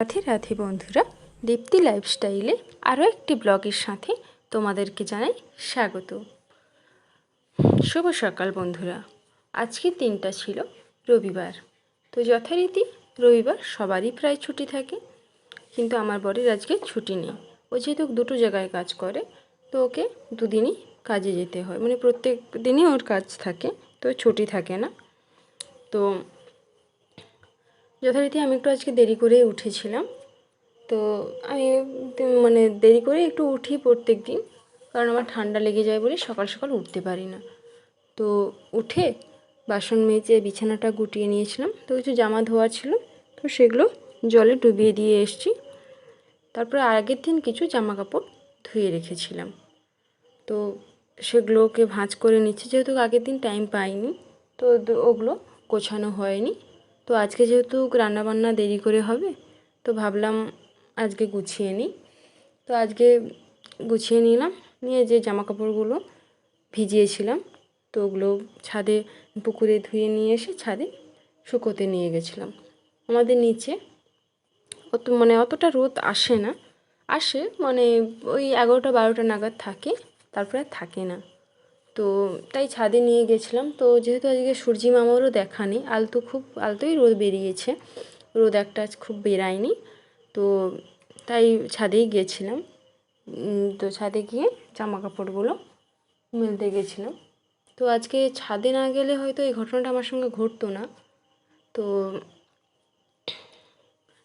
রাধে রাধে বন্ধুরা, দীপ্তি লাইফস্টাইলে আরও একটি ব্লগের সাথে তোমাদেরকে জানাই স্বাগত। শুভ সকাল বন্ধুরা, আজকের দিনটা ছিল রবিবার। তো যথারীতি রবিবার সবারই প্রায় ছুটি থাকে, কিন্তু আমার বরের আজকে ছুটি নেই। ও যেহেতু দুটো জায়গায় কাজ করে, তো ওকে দুদিনই কাজে যেতে হয়। মানে প্রত্যেক দিনই ওর কাজ থাকে, তো ছুটি থাকে না। তো যথারীতি আমি একটু আজকে দেরি করে উঠেছিলাম। তো আমি মানে দেরি করে একটু উঠি প্রত্যেক দিন, কারণ আমার ঠান্ডা লেগে যায় বলে সকাল সকাল উঠতে পারি না। তো উঠে বাসন মেজে বিছানাটা গুটিয়ে নিয়েছিলাম, তো কিছু জামা ধোয়া ছিল, তো সেগুলো জলে ডুবিয়ে দিয়ে এসেছি। তারপরে আগের দিন কিছু জামা কাপড় ধুয়ে রেখেছিলাম। তো সেগুলোকে ভাঁজ করে নিচ্ছি, যেহেতু আগের দিন টাইম পাইনি, তো ওগুলো গোছানো হয়নি। তো আজকে যেহেতু রান্নাবান্না দেরি করে হবে, তো ভাবলাম আজকে গুছিয়ে নিই। তো আজকে গুছিয়ে নিলাম, নিয়ে যে জামা কাপড়গুলো ভিজিয়েছিলাম, তো ওগুলো ছাদে, পুকুরে ধুয়ে নিয়ে এসে ছাদে শুকোতে নিয়ে গেছিলাম। আমাদের নিচে অত মানে অতটা রোদ আসে না, আসে মানে ওই এগারোটা বারোটা নাগাদ থাকে, তারপরে থাকে না। তো তাই ছাদে নিয়ে গেছিলাম। তো যেহেতু আজকে সূর্যি মামারও দেখা নেই, আলতো খুব, আলতোই রোদ বেরিয়েছে। রোদ একটা খুব বেরায়নি। তো তাই ছাদেই গিয়েছিলাম তো ছাদে গিয়ে জামা কাপড়গুলো মেলতে গেছিলাম। তো আজকে ছাদে না গেলে হয়তো এই ঘটনাটা আমার সঙ্গে ঘটতো না। তো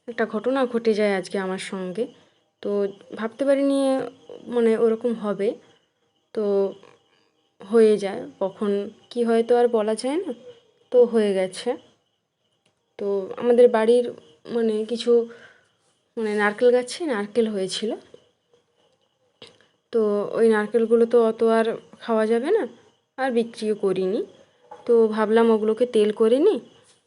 একটা ঘটনা ঘটে যায় আজকে আমার সঙ্গে। তো ভাবতে পারিনি মানে ওরকম হবে। তো হয়ে যায়। কখন কি হয় তো আর বলা যায় না। তো হয়ে গেছে। তো আমাদের বাড়ির মানে কিছু মানে নারকেল গাছে নারকেল হয়েছিল। তো ওই নারকেলগুলো তো অত আর খাওয়া যাবে না। আর বিক্রিও করিনি। তো ভাবলাম ওগুলোকে তেল করে নিই।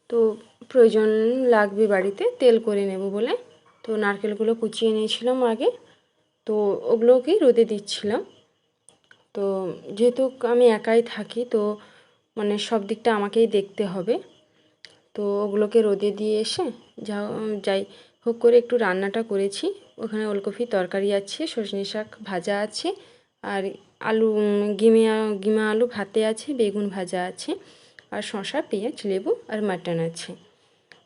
তো প্রয়োজন লাগবে বাড়িতে তেল করে নেব বলে। তো নারকেলগুলো কুচিয়ে নিয়েছিলাম আগে। তো ওগুলোকেই রোদে দিচ্ছিলাম। তো যেহেতু আমি একাই থাকি, তো মানে সব দিকটা আমাকেই দেখতে হবে। তো ওগুলোকে রোদে দিয়ে এসে যা, যাই হোক করে একটু রান্নাটা করেছি। ওখানে ওলকপি তরকারি আছে সজনে শাক ভাজা আছে, আর আলু, গিমে, গিমা আলু ভাতে আছে, বেগুন ভাজা আছে, আর শসা, পেঁয়াজ, লেবু আর মাটন আছে।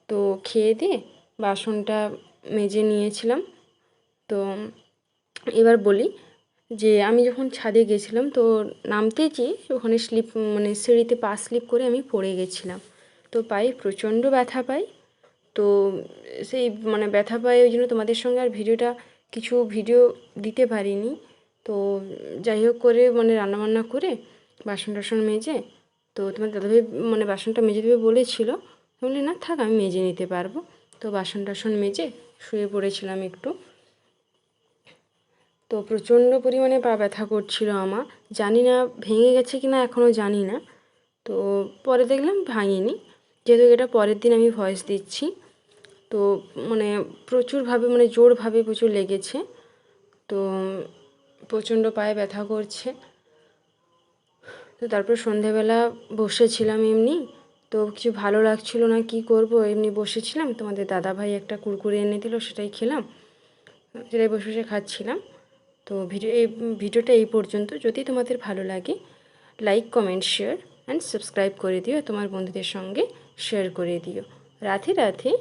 তো খেয়ে দিয়ে বাসনটা মেজে নিয়েছিলাম। তো এবার বলি যে আমি যখন ছাদে গেছিলাম, তো নামতে যেয়ে ওখানে স্লিপ মানে সিঁড়িতে পা স্লিপ করে আমি পড়ে গেছিলাম। তো পায়ে প্রচণ্ড ব্যথা পাই। তো সেই মানে ব্যথা পাই ওই জন্য তোমাদের সঙ্গে আর ভিডিওটা, কিছু ভিডিও দিতে পারিনি। তো যাই হোক করে মানে রান্নাবান্না করে বাসন টাসন মেজে, তো তোমার দাদাভাই মানে বাসনটা মেজে দেবে বলেছিল। আমি বলি না, থাক, আমি মেজে নিতে পারব। তো বাসন টাসন মেজে শুয়ে পড়েছিলাম একটু। তো প্রচণ্ড পরিমাণে পা ব্যথা করছিল আমার। জানি না ভেঙে গেছে কি না এখনও জানি না। তো পরে দেখলাম ভাঙিনি। যেহেতু এটা পরের দিন আমি ভয়েস দিচ্ছি, তো মানে প্রচুরভাবে মানে জোরভাবে প্রচুর লেগেছে। তো প্রচণ্ড পায়ে ব্যথা করছে। তো তারপর সন্ধেবেলা বসেছিলাম এমনি। তো কিছু ভালো লাগছিল না, কি করব? এমনি বসেছিলাম। তোমাদের দাদাভাই একটা কুরকুরে এনে দিল, সেটাই খেলাম। সেটাই বসে বসে খাচ্ছিলাম। তো ভিডিও, এই ভিডিওটা এই পর্যন্ত। যদি তোমাদের ভালো লাগে like comment share and subscribe করে দিও। তোমার বন্ধুদের সঙ্গে শেয়ার করে দিও। রাধে রাধে।